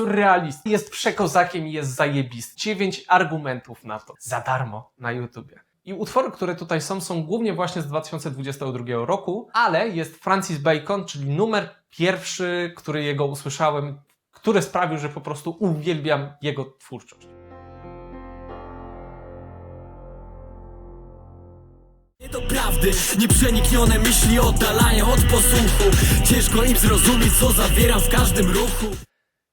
surrealist. Jest przekozakiem i jest zajebisty. Dziewięć argumentów na to. Za darmo na YouTubie. I utwory, które tutaj są, są głównie właśnie z 2022 roku, ale jest Francis Bacon, czyli numer pierwszy, który jego usłyszałem, który sprawił, że po prostu uwielbiam jego twórczość. Do prawdy, nieprzeniknione myśli oddalania od posłuchu Ciężko im zrozumieć, co zawieram w każdym ruchu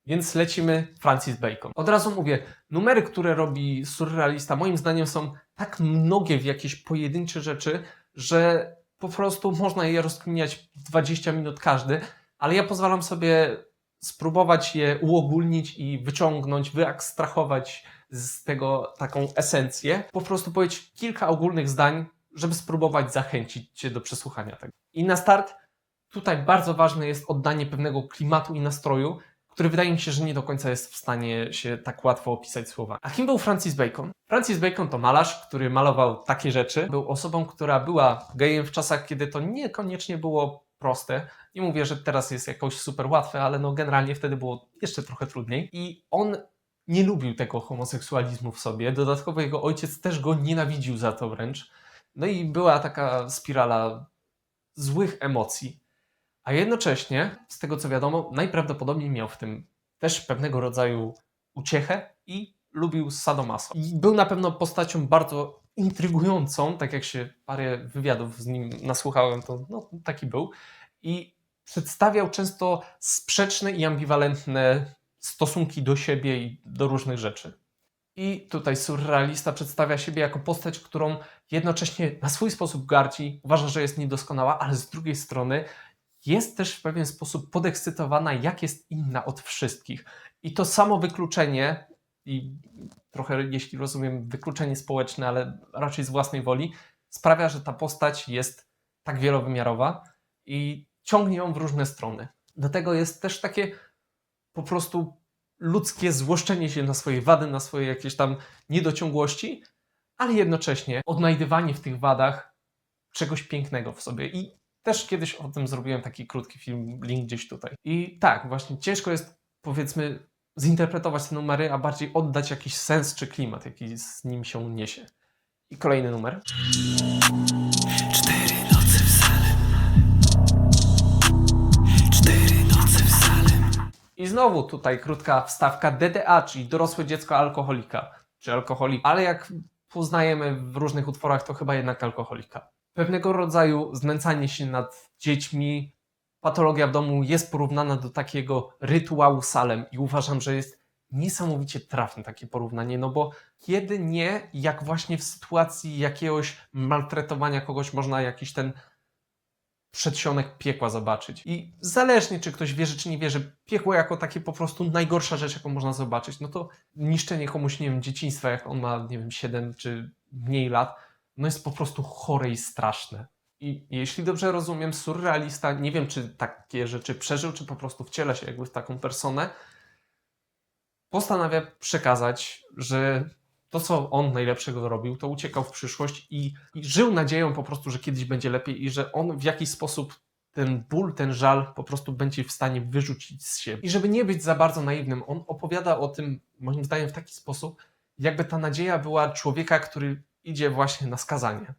Więc lecimy Francis Bacon. Od razu mówię, numery, które robi surrealista, moim zdaniem są tak mnogie w jakieś pojedyncze rzeczy, że po prostu można je rozkminiać w 20 minut każdy, ale ja pozwalam sobie spróbować je uogólnić i wyciągnąć, wyekstrahować z tego taką esencję. Po prostu powiedzieć kilka ogólnych zdań, żeby spróbować zachęcić Cię do przesłuchania tego. I na start, tutaj bardzo ważne jest oddanie pewnego klimatu i nastroju, który wydaje mi się, że nie do końca jest w stanie się tak łatwo opisać słowami. A kim był Francis Bacon? Francis Bacon to malarz, który malował takie rzeczy. Był osobą, która była gejem w czasach, kiedy to niekoniecznie było proste. Nie mówię, że teraz jest jakoś super łatwe, ale no generalnie wtedy było jeszcze trochę trudniej. I on nie lubił tego homoseksualizmu w sobie. Dodatkowo jego ojciec też go nienawidził za to wręcz. No i była taka spirala złych emocji. A jednocześnie, z tego co wiadomo, najprawdopodobniej miał w tym też pewnego rodzaju uciechę i lubił sadomaso. I był na pewno postacią bardzo intrygującą, tak jak się parę wywiadów z nim nasłuchałem, to no, taki był. I przedstawiał często sprzeczne i ambiwalentne stosunki do siebie i do różnych rzeczy. I tutaj surrealista przedstawia siebie jako postać, którą jednocześnie na swój sposób gardzi, uważa, że jest niedoskonała, ale z drugiej strony jest też w pewien sposób podekscytowana, jak jest inna od wszystkich. I to samo wykluczenie, i trochę, jeśli rozumiem, wykluczenie społeczne, ale raczej z własnej woli, sprawia, że ta postać jest tak wielowymiarowa i ciągnie ją w różne strony. Do tego jest też takie po prostu ludzkie złoszczenie się na swoje wady, na swoje jakieś tam niedociągłości, ale jednocześnie odnajdywanie w tych wadach czegoś pięknego w sobie. I też kiedyś o tym zrobiłem taki krótki film, link gdzieś tutaj. I tak, właśnie ciężko jest, powiedzmy, zinterpretować te numery, a bardziej oddać jakiś sens czy klimat, jaki z nim się niesie. I kolejny numer. Cztery noce w Salem Cztery noce w Salem I znowu tutaj krótka wstawka DDA, czyli dorosłe dziecko alkoholika, czy alkoholik, ale jak poznajemy w różnych utworach, to chyba jednak alkoholika. Pewnego rodzaju znęcanie się nad dziećmi, patologia w domu jest porównana do takiego rytuału salem i uważam, że jest niesamowicie trafne takie porównanie, no bo kiedy nie, jak właśnie w sytuacji jakiegoś maltretowania kogoś można jakiś ten przedsionek piekła zobaczyć. I zależnie, czy ktoś wierzy, czy nie wierzy, piekło jako takie po prostu najgorsza rzecz, jaką można zobaczyć, no to niszczenie komuś, nie wiem, dzieciństwa, jak on ma, nie wiem, 7 czy mniej lat, no jest po prostu chore i straszne. I jeśli dobrze rozumiem, surrealista, nie wiem, czy takie rzeczy przeżył, czy po prostu wciela się jakby w taką personę, postanawia przekazać, że to, co on najlepszego robił, to uciekał w przyszłość i, i żył nadzieją po prostu, że kiedyś będzie lepiej i że on w jakiś sposób ten ból, ten żal po prostu będzie w stanie wyrzucić z siebie. I żeby nie być za bardzo naiwnym, on opowiada o tym, moim zdaniem, w taki sposób, jakby ta nadzieja była człowieka, który idzie właśnie na skazanie.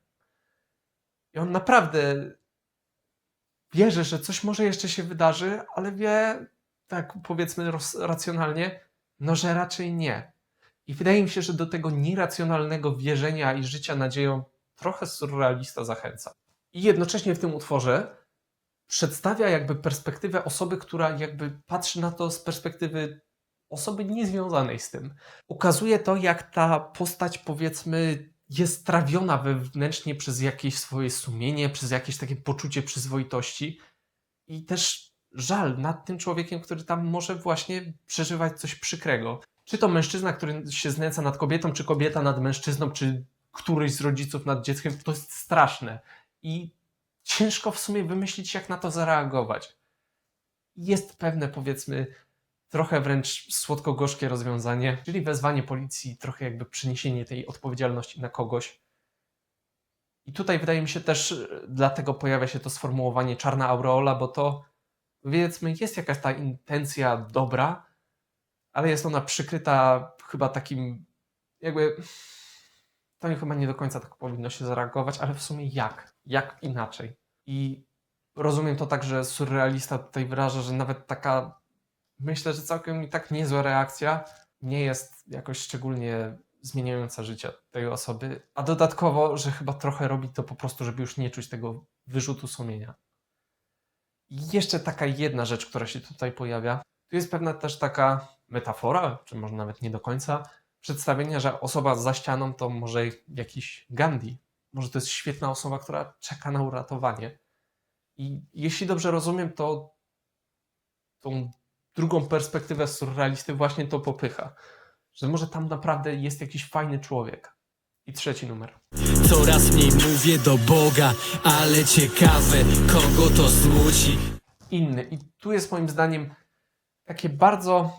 I on naprawdę wierzy, że coś może jeszcze się wydarzy, ale wie, tak powiedzmy racjonalnie, no że raczej nie. I wydaje mi się, że do tego nieracjonalnego wierzenia i życia nadzieją trochę surrealista zachęca. I jednocześnie w tym utworze przedstawia jakby perspektywę osoby, która jakby patrzy na to z perspektywy osoby niezwiązanej z tym. Ukazuje to, jak ta postać, powiedzmy, jest trawiona wewnętrznie przez jakieś swoje sumienie, przez jakieś takie poczucie przyzwoitości i też żal nad tym człowiekiem, który tam może właśnie przeżywać coś przykrego. Czy to mężczyzna, który się znęca nad kobietą, czy kobieta nad mężczyzną, czy któryś z rodziców nad dzieckiem, to jest straszne. I ciężko w sumie wymyślić, jak na to zareagować. Jest pewne, powiedzmy, trochę wręcz słodko-gorzkie rozwiązanie, czyli wezwanie policji, trochę jakby przeniesienie tej odpowiedzialności na kogoś. I tutaj wydaje mi się też, e, dlatego pojawia się to sformułowanie czarna aureola, bo to powiedzmy jest jakaś ta intencja dobra, ale jest ona przykryta chyba takim, jakby. To chyba nie do końca tak powinno się zareagować, ale w sumie jak? Jak inaczej? I rozumiem to tak, że surrealista tutaj wyraża, że nawet taka, myślę, że całkiem i tak niezła reakcja nie jest jakoś szczególnie zmieniająca życie tej osoby, a dodatkowo, że chyba trochę robi to po prostu, żeby już nie czuć tego wyrzutu sumienia. I jeszcze taka jedna rzecz, która się tutaj pojawia. Tu jest pewna też taka metafora, czy może nawet nie do końca, przedstawienia, że osoba za ścianą to może jakiś Gandhi. Może to jest świetna osoba, która czeka na uratowanie. I jeśli dobrze rozumiem, to tą drugą perspektywę surrealisty właśnie to popycha. Że może tam naprawdę jest jakiś fajny człowiek. I trzeci numer. Coraz mniej mówię do Boga, ale ciekawe, kogo to smuci inny. I tu jest moim zdaniem takie bardzo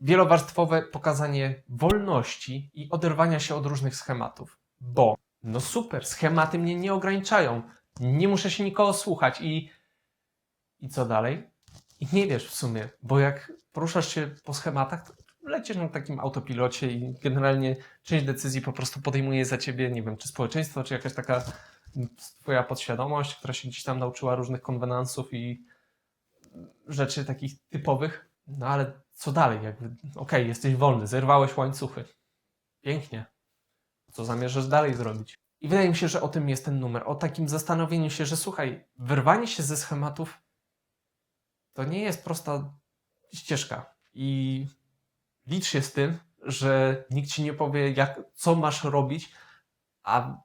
wielowarstwowe pokazanie wolności i oderwania się od różnych schematów. Bo, no super, schematy mnie nie ograniczają. Nie muszę się nikogo słuchać i. I co dalej? I nie wiesz w sumie, bo jak poruszasz się po schematach, to lecisz na takim autopilocie i generalnie część decyzji po prostu podejmuje za ciebie, nie wiem, czy społeczeństwo, czy jakaś taka twoja podświadomość, która się gdzieś tam nauczyła różnych konwenansów i rzeczy takich typowych. No ale co dalej? Jakby, okej, jesteś wolny, zerwałeś łańcuchy. Pięknie. Co zamierzasz dalej zrobić? I wydaje mi się, że o tym jest ten numer. O takim zastanowieniu się, że słuchaj, wyrwanie się ze schematów to nie jest prosta ścieżka. I licz się z tym, że nikt ci nie powie, jak, co masz robić, a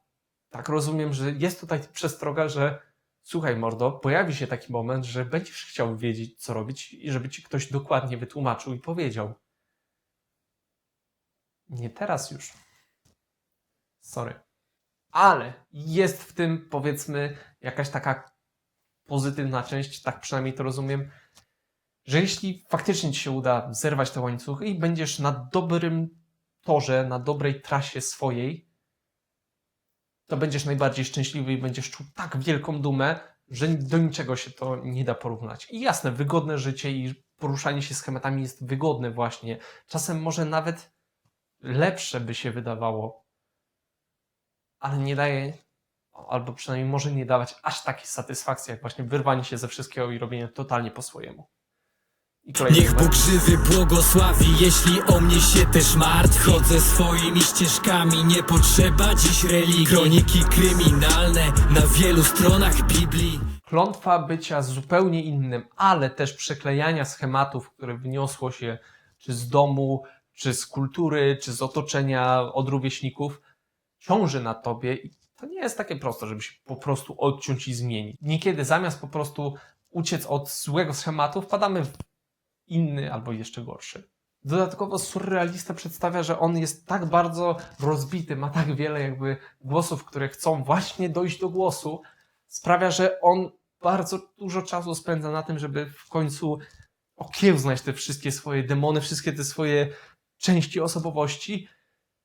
tak rozumiem, że jest tutaj przestroga, że słuchaj, mordo, pojawi się taki moment, że będziesz chciał wiedzieć, co robić i żeby ci ktoś dokładnie wytłumaczył i powiedział. Nie teraz już. Sorry. Ale jest w tym, powiedzmy, jakaś taka pozytywna część, tak przynajmniej to rozumiem, że jeśli faktycznie ci się uda zerwać te łańcuchy i będziesz na dobrym torze, na dobrej trasie swojej, to będziesz najbardziej szczęśliwy i będziesz czuł tak wielką dumę, że do niczego się to nie da porównać. I jasne, wygodne życie i poruszanie się schematami jest wygodne właśnie. Czasem może nawet lepsze by się wydawało, ale nie daje, albo przynajmniej może nie dawać aż takiej satysfakcji, jak właśnie wyrwanie się ze wszystkiego i robienie totalnie po swojemu. Niech. Bóg żywy błogosławi, jeśli o mnie się też martwi Chodzę swoimi ścieżkami, nie potrzeba dziś religii Kroniki kryminalne na wielu stronach Biblii klątwa bycia zupełnie innym, ale też przeklejania schematów, które wniosło się czy z domu, czy z kultury, czy z otoczenia od rówieśników, ciąży na tobie i to nie jest takie proste, żeby się po prostu odciąć i zmienić. Niekiedy zamiast po prostu uciec od złego schematu, wpadamy w inny albo jeszcze gorszy. Dodatkowo surrealista przedstawia, że on jest tak bardzo rozbity, ma tak wiele jakby głosów, które chcą właśnie dojść do głosu, sprawia, że on bardzo dużo czasu spędza na tym, żeby w końcu okiełznać te wszystkie swoje demony, wszystkie te swoje części osobowości,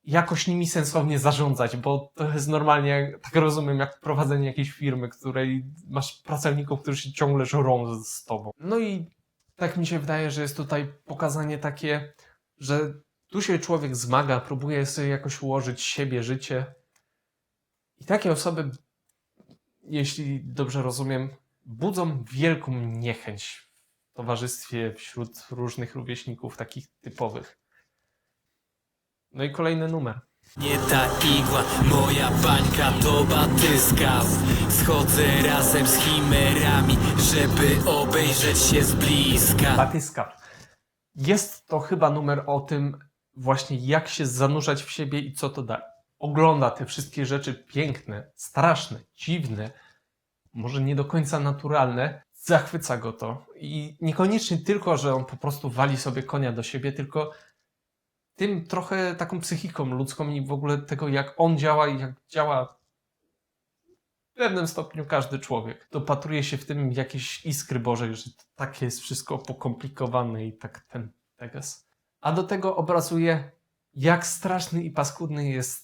jakoś nimi sensownie zarządzać, bo to jest normalnie, tak rozumiem, jak prowadzenie jakiejś firmy, której masz pracowników, którzy się ciągle żrą z tobą. No i tak mi się wydaje, że jest tutaj pokazanie takie, że tu się człowiek zmaga, próbuje sobie jakoś ułożyć siebie, życie. I takie osoby jeśli dobrze rozumiem, budzą wielką niechęć w towarzystwie wśród różnych rówieśników, takich typowych. No i kolejny numer. Nie ta igła, moja bańka to batyskaw Schodzę razem z chimerami, żeby obejrzeć się z bliska Batyskaw. Jest to chyba numer o tym właśnie jak się zanurzać w siebie i co to da. Ogląda te wszystkie rzeczy piękne, straszne, dziwne, może nie do końca naturalne. Zachwyca go to. I niekoniecznie tylko, że on po prostu wali sobie konia do siebie, tylko tym trochę taką psychiką ludzką i w ogóle tego, jak on działa i jak działa w pewnym stopniu każdy człowiek. Dopatruje się w tym jakieś iskry Bożej, że tak jest wszystko pokomplikowane i tak ten teges. A do tego obrazuje, jak straszny i paskudny jest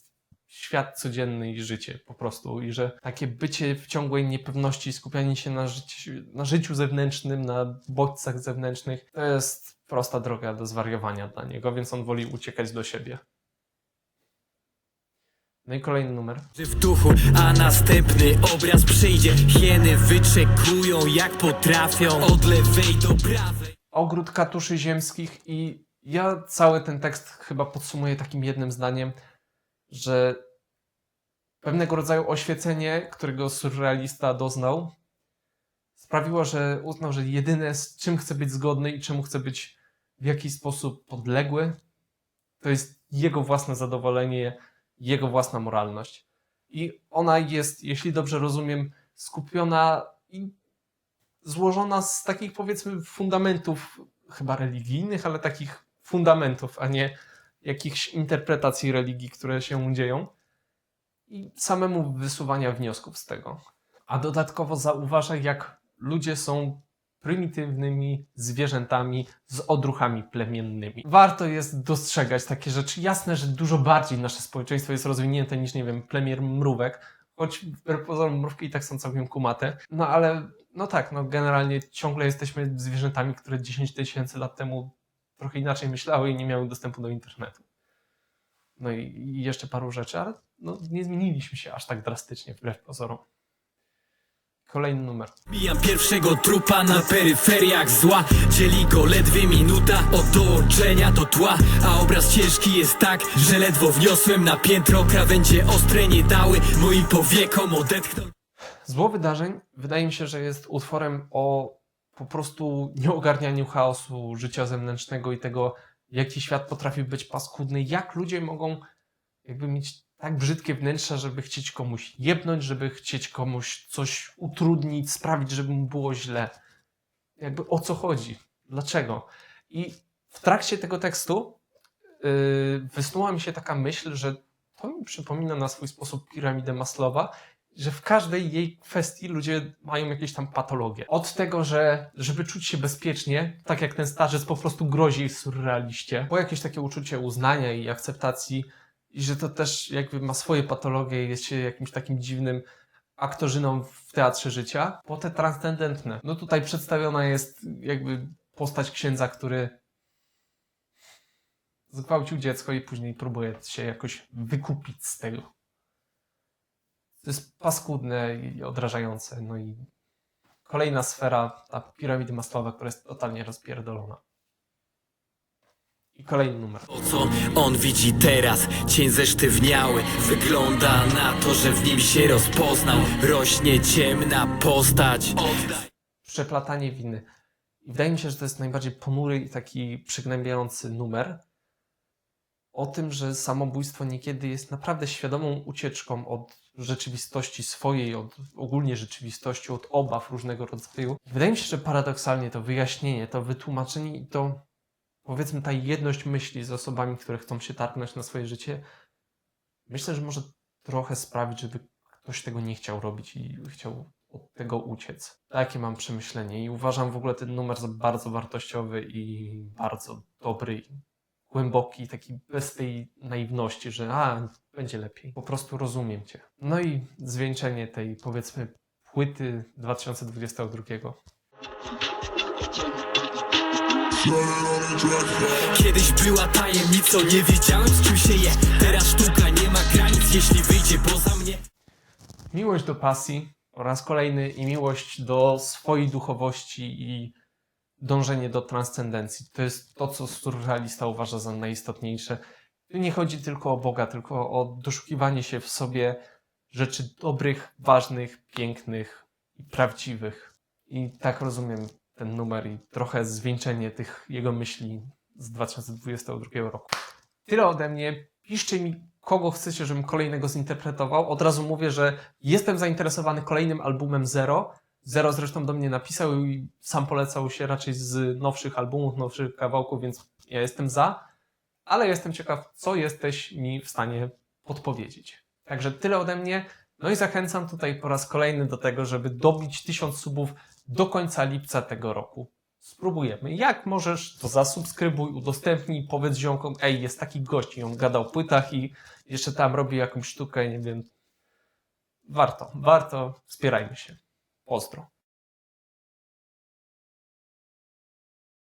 świat codzienny i życie po prostu. I że takie bycie w ciągłej niepewności, skupianie się na, życiu, na życiu zewnętrznym, na bodźcach zewnętrznych, to jest prosta droga do zwariowania dla niego, więc on woli uciekać do siebie. No i kolejny numer. w duchu, a następny obraz przyjdzie Hieny wyczekują jak potrafią Od lewej do prawej Ogród katuszy ziemskich i ja cały ten tekst chyba podsumuję takim jednym zdaniem, że pewnego rodzaju oświecenie, którego surrealista doznał, sprawiło, że uznał, że jedyne z czym chce być zgodny i czemu chce być w jakiś sposób podległy, to jest jego własne zadowolenie, jego własna moralność. I ona jest, jeśli dobrze rozumiem, skupiona i złożona z takich powiedzmy fundamentów, chyba religijnych, ale takich fundamentów, a nie jakichś interpretacji religii, które się dzieją i samemu wysuwania wniosków z tego. A dodatkowo zauważa, jak ludzie są prymitywnymi zwierzętami z odruchami plemiennymi. Warto jest dostrzegać takie rzeczy. Jasne, że dużo bardziej nasze społeczeństwo jest rozwinięte niż, nie wiem, plemier mrówek, choć pozorom mrówki i tak są całkiem kumate. No ale, no tak, no generalnie ciągle jesteśmy zwierzętami, które 10 tysięcy lat temu trochę inaczej myślały i nie miały dostępu do internetu. No i, jeszcze paru rzeczy, ale no, nie zmieniliśmy się aż tak drastycznie wbrew pozorom. Kolejny numer. Mijam pierwszego trupa na peryferiach zła Dzieli go ledwie minuta od dołączenia do tła A obraz ciężki jest tak, że ledwo wniosłem na piętro Krawędzie ostre nie dały moim powiekom odetchnąć Zło wydarzeń wydaje mi się, że jest utworem o po prostu nieogarnianiu chaosu życia zewnętrznego i tego, jaki świat potrafi być paskudny, jak ludzie mogą jakby mieć tak brzydkie wnętrza, żeby chcieć komuś jebnąć, żeby chcieć komuś coś utrudnić, sprawić, żeby mu było źle. Jakby o co chodzi? Dlaczego? I w trakcie tego tekstu yy, wysnuła mi się taka myśl, że to mi przypomina na swój sposób piramidę Maslowa, że w każdej jej kwestii ludzie mają jakieś tam patologie. Od tego, że żeby czuć się bezpiecznie, tak jak ten starzec po prostu grozi surrealiście, po jakieś takie uczucie uznania i akceptacji, i że to też jakby ma swoje patologie jest się jakimś takim dziwnym aktorzyną w teatrze życia, po te transcendentne. No tutaj przedstawiona jest jakby postać księdza, który zgwałcił dziecko i później próbuje się jakoś wykupić z tego. To jest paskudne i odrażające. No i kolejna sfera, ta piramidy maslowa, która jest totalnie rozpierdolona. I kolejny numer. To co on widzi teraz, cień zesztywniały Wygląda na to, że w nim się rozpoznał Rośnie ciemna postać Oddaj Przeplatanie winy. I wydaje mi się, że to jest najbardziej ponury i taki przygnębiający numer. O tym, że samobójstwo niekiedy jest naprawdę świadomą ucieczką od rzeczywistości swojej, od ogólnie rzeczywistości, od obaw różnego rodzaju. Wydaje mi się, że paradoksalnie to wyjaśnienie, to wytłumaczenie i to powiedzmy ta jedność myśli z osobami, które chcą się targnąć na swoje życie, myślę, że może trochę sprawić, żeby ktoś tego nie chciał robić i chciał od tego uciec. Takie mam przemyślenie i uważam w ogóle ten numer za bardzo wartościowy i bardzo dobry, głęboki, taki bez tej naiwności, że a, będzie lepiej. Po prostu rozumiem Cię. No i zwieńczenie tej, powiedzmy, płyty 2022. Kiedyś była tajemnicą, nie wiedziałem z czym się je Teraz sztuka nie ma granic, jeśli wyjdzie poza mnie Miłość do pasji oraz kolejny i miłość do swojej duchowości i dążenie do transcendencji. To jest to, co surrealista uważa za najistotniejsze. Tu nie chodzi tylko o Boga, tylko o doszukiwanie się w sobie rzeczy dobrych, ważnych, pięknych i prawdziwych. I tak rozumiem ten numer i trochę zwieńczenie tych jego myśli z 2022 roku. Tyle ode mnie. Piszcie mi, kogo chcecie, żebym kolejnego zinterpretował. Od razu mówię, że jestem zainteresowany kolejnym albumem Zero. Zero zresztą do mnie napisał i sam polecał się raczej z nowszych albumów, nowszych kawałków, więc ja jestem za. Ale jestem ciekaw, co jesteś mi w stanie podpowiedzieć. Także tyle ode mnie. No i zachęcam tutaj po raz kolejny do tego, żeby dobić 1000 subów do końca lipca tego roku. spróbujemy. Jak możesz, to zasubskrybuj, udostępnij, powiedz ziomkom, ej, jest taki gość i on gada o płytach i jeszcze tam robi jakąś sztukę, nie wiem. Warto, warto, wspierajmy się. остро.